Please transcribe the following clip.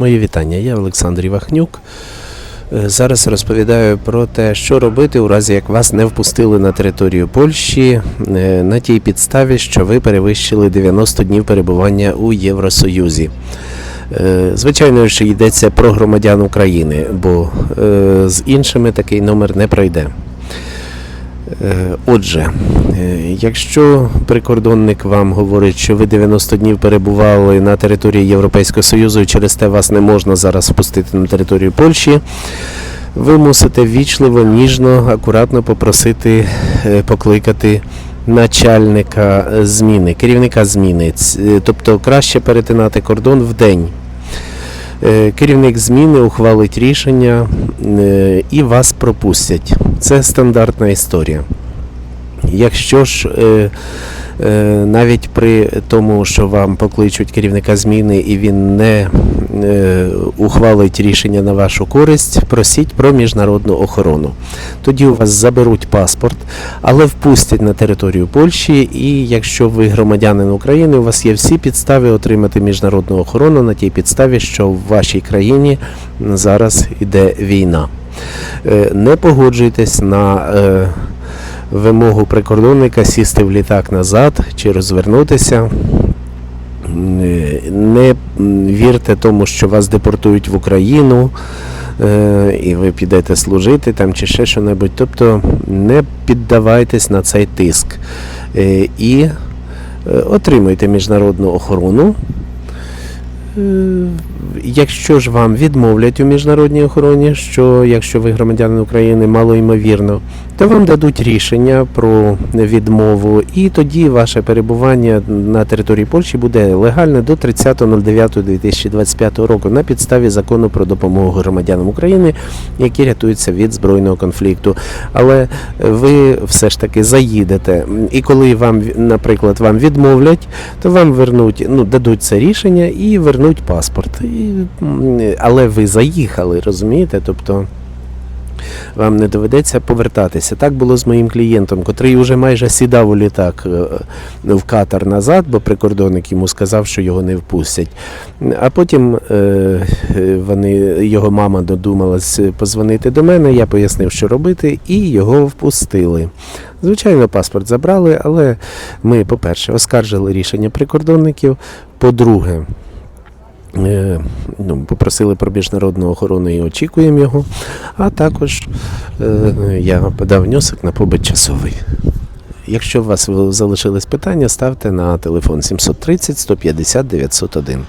Мої вітання. Я Олександр Івахнюк. Е, Зараз розповідаю про те, що робити у разі, як вас не впустили на територію Польщі е, на тій підставі, що ви перевищили 90 днів перебування у Євросоюзі. Е, Звичайно, що йдеться про громадян України, бо з іншими такий номер не пройде. Е, Отже, е, якщо прикордонник вам говорить, що ви 90 днів перебували на території Європейського Союзу і через те вас не можна зараз впустити на територію Польщі, ви мусите ввічливо, ніжно, акуратно попросити е, покликати начальника зміни, керівника зміни. Тобто краще перетинати кордон в день. Е, Керівник зміни ухвалить рішення е, і вас пропустять. Це стандартна історія. Якщо ж е, навіть при тому, що вам покличуть керівника зміни і він не ухвалить рішення на вашу користь, просіть про міжнародну охорону. Тоді у вас заберуть паспорт, але впустять на територію Польщі. І якщо ви громадянин України, у вас є всі підстави отримати міжнародну охорону на тій підставі, що в вашій країні зараз іде війна. Е, Не погоджуйтесь на е, вимогу прикордонника сісти в літак назад чи розвернутися. Не вірте тому, що вас депортують в Україну е, і ви підете служити там чи ще що-небудь. Тобто не піддавайтесь на цей тиск Е, і е, отримуйте міжнародну охорону. Якщо ж вам відмовлять у міжнародній охороні, що якщо ви громадянин України мало ймовірно, то вам дадуть рішення про відмову, і тоді ваше перебування на території Польщі буде легальне до 30.09.2025 року на підставі закону про допомогу громадянам України, які рятуються від збройного конфлікту. Але ви все ж таки заїдете, і коли вам, наприклад, вам відмовлять, то вам вернуть, ну дадуть це рішення і вернуть паспорт. Але ви заїхали, розумієте? Тобто. Вам не доведеться повертатися. Так було з моїм клієнтом, котрий вже майже сідав у літак е, в Катар назад, бо прикордонник йому сказав, що його не впустять. А потім е, е, вони, його мама додумалась позвонити до мене, я пояснив, що робити, і його впустили. Звичайно, паспорт забрали, але ми, по-перше, оскаржили рішення прикордонників. По-друге, ну, попросили про міжнародну охорону і очікуємо його. А також е, я подав внесок на побит часовий. Якщо у вас залишились питання, ставте на телефон 730 150 901.